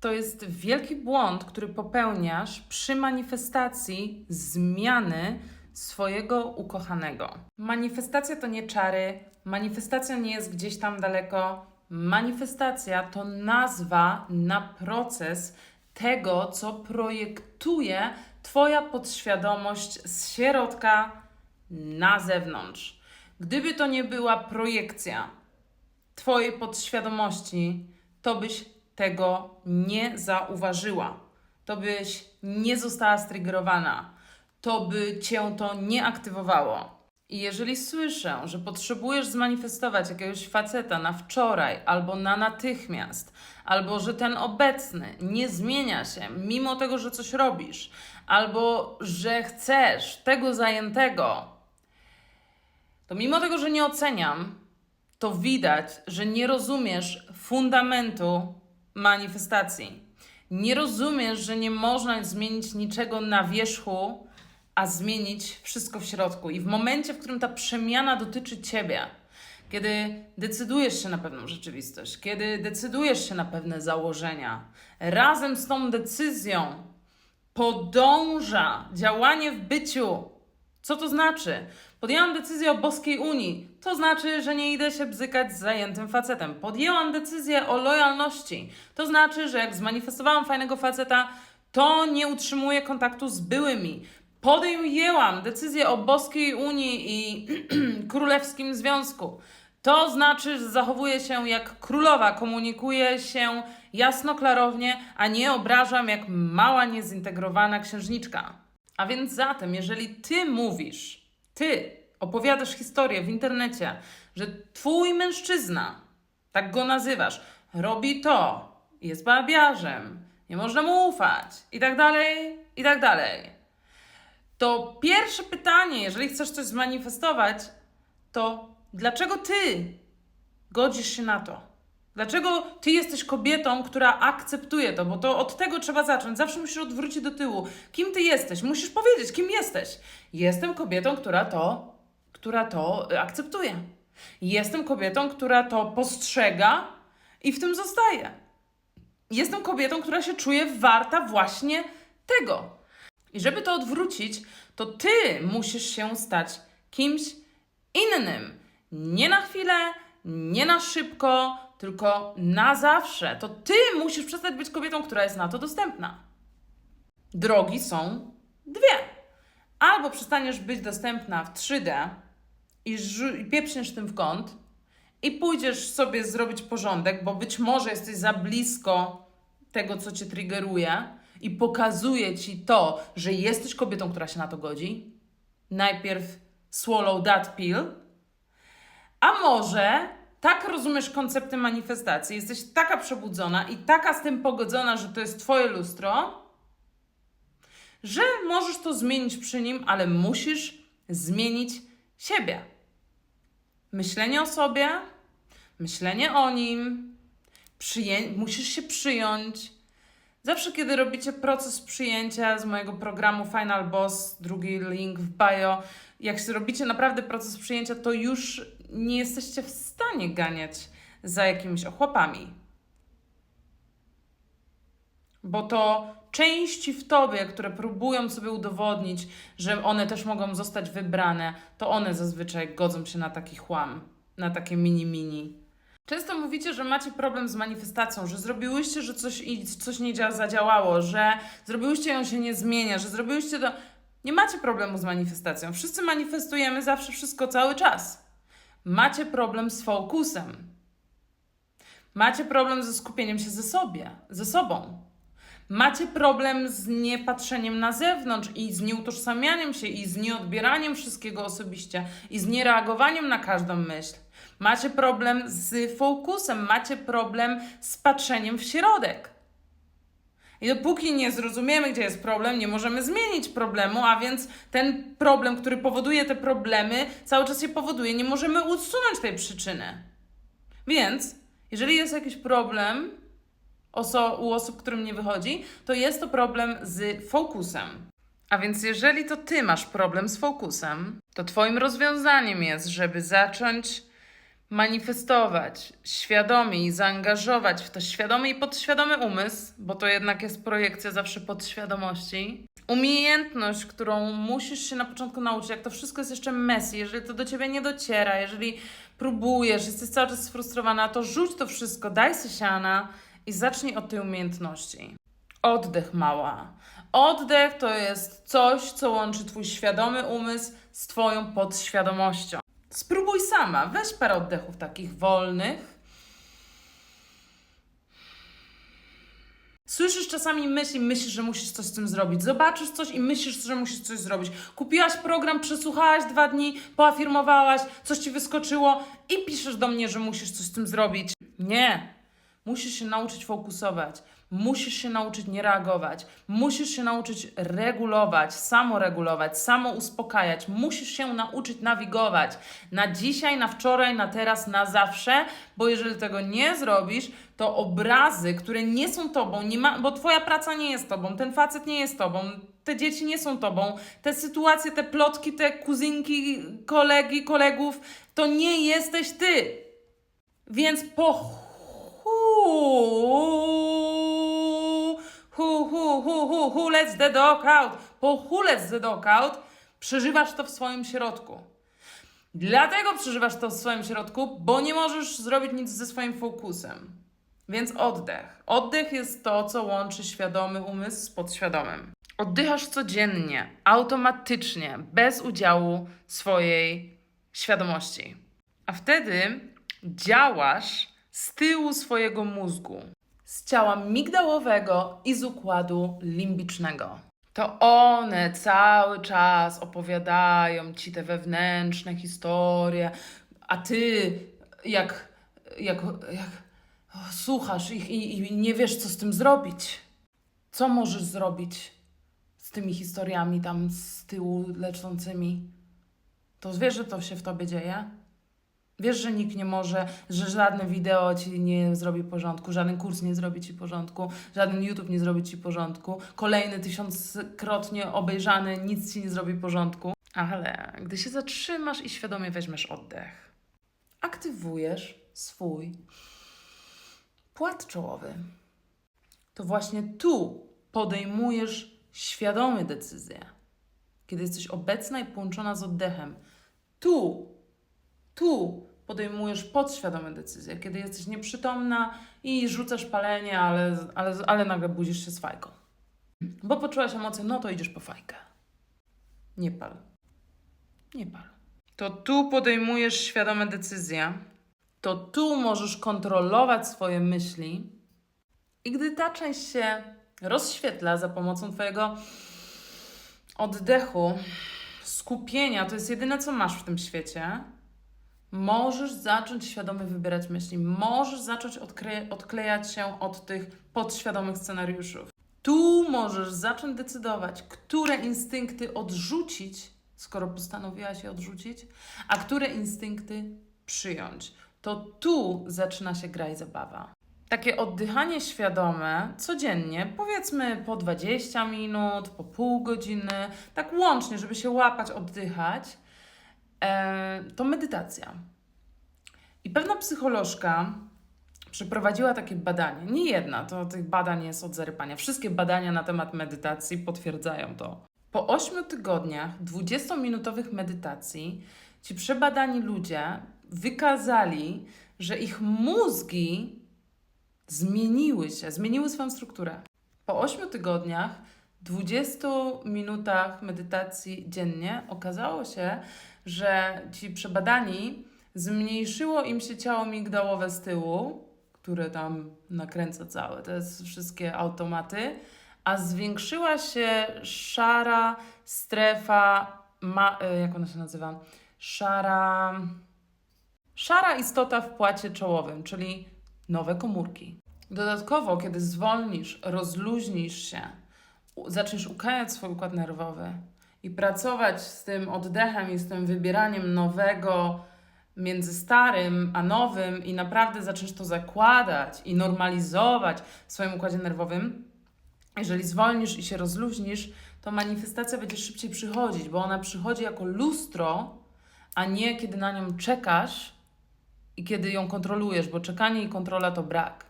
To jest wielki błąd, który popełniasz przy manifestacji zmiany swojego ukochanego. Manifestacja to nie czary, manifestacja nie jest gdzieś tam daleko. Manifestacja to nazwa na proces tego, co projektuje Twoja podświadomość z środka na zewnątrz. Gdyby to nie była projekcja Twojej podświadomości, to byś tego nie zauważyła. To byś nie została striggerowana. To by cię to nie aktywowało. I jeżeli słyszę, że potrzebujesz zmanifestować jakiegoś faceta na wczoraj albo na natychmiast, albo że ten obecny nie zmienia się mimo tego, że coś robisz, albo że chcesz tego zajętego, to mimo tego, że nie oceniam, to widać, że nie rozumiesz fundamentu manifestacji. Nie rozumiesz, że nie można zmienić niczego na wierzchu, a zmienić wszystko w środku. I w momencie, w którym ta przemiana dotyczy ciebie, kiedy decydujesz się na pewną rzeczywistość, kiedy decydujesz się na pewne założenia, razem z tą decyzją podąża działanie w byciu. Co to znaczy? Podjęłam decyzję o boskiej Unii. To znaczy, że nie idę się bzykać z zajętym facetem. Podjęłam decyzję o lojalności. To znaczy, że jak zmanifestowałam fajnego faceta, to nie utrzymuję kontaktu z byłymi. Podjęłam decyzję o boskiej Unii i królewskim związku. To znaczy, że zachowuję się jak królowa, komunikuję się jasno, klarownie, a nie obrażam jak mała, niezintegrowana księżniczka. A więc zatem, jeżeli ty mówisz, ty opowiadasz historię w internecie, że twój mężczyzna, tak go nazywasz, robi to, jest babiarzem, nie można mu ufać i tak dalej, i tak dalej, to pierwsze pytanie, jeżeli chcesz coś zmanifestować, to dlaczego ty godzisz się na to? Dlaczego ty jesteś kobietą, która akceptuje to? Bo to od tego trzeba zacząć. Zawsze musisz odwrócić do tyłu. Kim ty jesteś? Musisz powiedzieć, kim jesteś. Jestem kobietą, która to, która to y, akceptuje. Jestem kobietą, która to postrzega i w tym zostaje. Jestem kobietą, która się czuje warta właśnie tego. I żeby to odwrócić, to ty musisz się stać kimś innym. Nie na chwilę, nie na szybko, tylko na zawsze. To ty musisz przestać być kobietą, która jest na to dostępna. Drogi są dwie. Albo przestaniesz być dostępna w 3D i, i pieprzniesz tym w kąt i pójdziesz sobie zrobić porządek, bo być może jesteś za blisko tego, co cię triggeruje i pokazuje ci to, że jesteś kobietą, która się na to godzi. Najpierw swallow that pill, a może tak rozumiesz koncepty manifestacji, jesteś taka przebudzona i taka z tym pogodzona, że to jest twoje lustro, że możesz to zmienić przy nim, ale musisz zmienić siebie. Myślenie o sobie, myślenie o nim, przyję- musisz się przyjąć. Zawsze, kiedy robicie proces przyjęcia z mojego programu Final Boss, drugi link w bio, jak robicie naprawdę proces przyjęcia, to już nie jesteście w stanie ganiać za jakimiś ochłapami. Bo to części w tobie, które próbują sobie udowodnić, że one też mogą zostać wybrane, to one zazwyczaj godzą się na taki chłam, na takie mini-mini. Często mówicie, że macie problem z manifestacją, że zrobiłyście, że coś, i coś nie dzia- zadziałało, że zrobiłyście ją się nie zmienia, że zrobiłyście to. Nie macie problemu z manifestacją. Wszyscy manifestujemy zawsze wszystko cały czas. Macie problem z fokusem. Macie problem ze skupieniem się ze sobie, ze sobą. Macie problem z niepatrzeniem na zewnątrz i z nieutożsamianiem się i z nieodbieraniem wszystkiego osobiście i z niereagowaniem na każdą myśl. Macie problem z fokusem, macie problem z patrzeniem w środek. I dopóki nie zrozumiemy, gdzie jest problem, nie możemy zmienić problemu, a więc ten problem, który powoduje te problemy, cały czas je powoduje, nie możemy usunąć tej przyczyny. Więc, jeżeli jest jakiś problem oso- u osób, którym nie wychodzi, to jest to problem z fokusem. A więc, jeżeli to ty masz problem z fokusem, to twoim rozwiązaniem jest, żeby zacząć manifestować świadomie i zaangażować w to świadomy i podświadomy umysł, bo to jednak jest projekcja zawsze podświadomości. Umiejętność, którą musisz się na początku nauczyć, jak to wszystko jest jeszcze messy, jeżeli to do ciebie nie dociera, jeżeli próbujesz, jesteś cały czas sfrustrowana, to rzuć to wszystko, daj sobie siana i zacznij od tej umiejętności. Oddech mała. Oddech to jest coś, co łączy twój świadomy umysł z twoją podświadomością. Spróbuj sama, weź parę oddechów takich wolnych. Słyszysz czasami myśli, myślisz, że musisz coś z tym zrobić. Zobaczysz coś i myślisz, że musisz coś zrobić. Kupiłaś program, przesłuchałaś dwa dni, poafirmowałaś, coś ci wyskoczyło i piszesz do mnie, że musisz coś z tym zrobić. Nie. Musisz się nauczyć fokusować. Musisz się nauczyć nie reagować. Musisz się nauczyć regulować, samoregulować, samo uspokajać. Musisz się nauczyć nawigować na dzisiaj, na wczoraj, na teraz, na zawsze, bo jeżeli tego nie zrobisz, to obrazy, które nie są tobą, nie ma, bo twoja praca nie jest tobą, ten facet nie jest tobą, te dzieci nie są tobą, te sytuacje, te plotki, te kuzynki, kolegi, kolegów, to nie jesteś ty. Więc po hu, hu, hu, hu, let's the dog out. Po hu, let's the dog out przeżywasz to w swoim środku. Dlatego przeżywasz to w swoim środku, bo nie możesz zrobić nic ze swoim fokusem. Więc oddech. Oddech jest to, co łączy świadomy umysł z podświadomym. Oddychasz codziennie, automatycznie, bez udziału swojej świadomości. A wtedy działasz z tyłu swojego mózgu, z ciała migdałowego i z układu limbicznego. To one cały czas opowiadają ci te wewnętrzne historie, a ty jak, jak, jak słuchasz ich i, i nie wiesz, co z tym zrobić. Co możesz zrobić z tymi historiami tam z tyłu leczącymi? To wiesz, że to się w tobie dzieje? Wiesz, że nikt nie może, że żadne wideo ci nie zrobi porządku, żaden kurs nie zrobi ci porządku, żaden YouTube nie zrobi ci porządku, kolejny tysiąckrotnie obejrzany nic ci nie zrobi porządku. Ale gdy się zatrzymasz i świadomie weźmiesz oddech, aktywujesz swój płat czołowy. To właśnie tu podejmujesz świadome decyzje. Kiedy jesteś obecna i połączona z oddechem. Tu tu podejmujesz podświadome decyzje, kiedy jesteś nieprzytomna i rzucasz palenie, ale, ale, ale nagle budzisz się z fajką. Bo poczułaś emocje, no to idziesz po fajkę. Nie pal. Nie pal. To tu podejmujesz świadome decyzje. To tu możesz kontrolować swoje myśli. I gdy ta część się rozświetla za pomocą Twojego oddechu, skupienia, to jest jedyne, co masz w tym świecie, możesz zacząć świadomie wybierać myśli, możesz zacząć odkle- odklejać się od tych podświadomych scenariuszów. Tu możesz zacząć decydować, które instynkty odrzucić, skoro postanowiłaś je odrzucić, a które instynkty przyjąć. To tu zaczyna się gra i zabawa. Takie oddychanie świadome codziennie, powiedzmy po 20 minut, po pół godziny, tak łącznie, żeby się łapać, oddychać, to medytacja. I pewna psycholożka przeprowadziła takie badanie. Nie jedna, to tych badań jest od zarypania. Wszystkie badania na temat medytacji potwierdzają to. Po 8 tygodniach 20-minutowych medytacji ci przebadani ludzie wykazali, że ich mózgi zmieniły się, zmieniły swoją strukturę. Po 8 tygodniach 20 minutach medytacji dziennie okazało się, że ci przebadani zmniejszyło im się ciało migdałowe z tyłu, które tam nakręca całe, te wszystkie automaty, a zwiększyła się szara strefa, ma, e, jak ona się nazywa? Szara, szara istota w płacie czołowym, czyli nowe komórki. Dodatkowo, kiedy zwolnisz, rozluźnisz się, zaczniesz ukajać swój układ nerwowy i pracować z tym oddechem i z tym wybieraniem nowego między starym a nowym i naprawdę zaczniesz to zakładać i normalizować w swoim układzie nerwowym, jeżeli zwolnisz i się rozluźnisz, to manifestacja będzie szybciej przychodzić, bo ona przychodzi jako lustro, a nie kiedy na nią czekasz i kiedy ją kontrolujesz, bo czekanie i kontrola to brak.